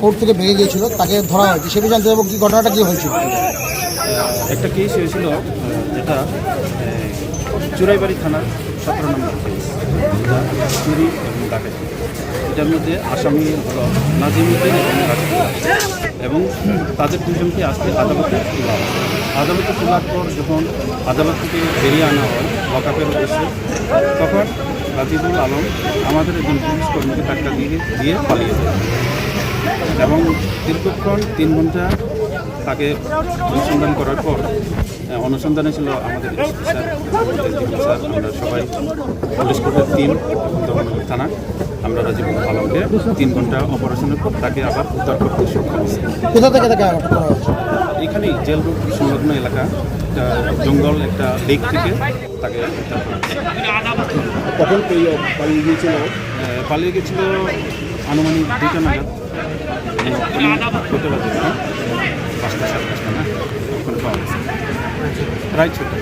Court থেকে ভেঙে গিয়েছিল, তাকে ধরা হয়েছে। সেটা জানতে চাইব কি ঘটনাটা কি হয়েছিল? একটা কেস হয়েছিল যেটা চুরাইবাড়ি থানার সতেরো নম্বর চুরি এবং ডাকাতি এটার মধ্যে আসামি হলো নাজিমুদ্দিন এবং এবং তাদের দুজনকে আজকে আদালতে তোলা হয়। আদালতে তোলার পর যখন আদালত থেকে বেরিয়ে আনা হয়, লকআপের উদ্দেশ্যে, তখন রাজিবুল আলম আমাদের একজন পুলিশ কর্মীকে ধাক্কা দিয়ে দিয়ে পালিয়ে যায়। এবং দীর্ঘক্ষণ তিন ঘণ্টা তাকে অনুসন্ধান করার পর অনুসন্ধানে ছিল আমাদের স্যার স্যার আমরা সবাই পুলিশ কোর্টের টিম দমনগর থানা আমরা রাজীব আলমকে তিন ঘণ্টা অপারেশনের পর তাকে আবার উদ্ধার করতে সক্ষম কোথা থেকে তাকে হয়েছে? এখানেই জেল রোড সংলগ্ন এলাকা একটা জঙ্গল একটা লেক থেকে তাকে উদ্ধার করা কখন পালিয়ে গিয়েছিল? পালিয়ে গেছিল আনুমানিক দুইটা নাগাদ। দুটো বাজে তখন। পাঁচটা সাড়ে পাঁচটা না ওখানে পাওয়া গেছে প্রায় ছোটো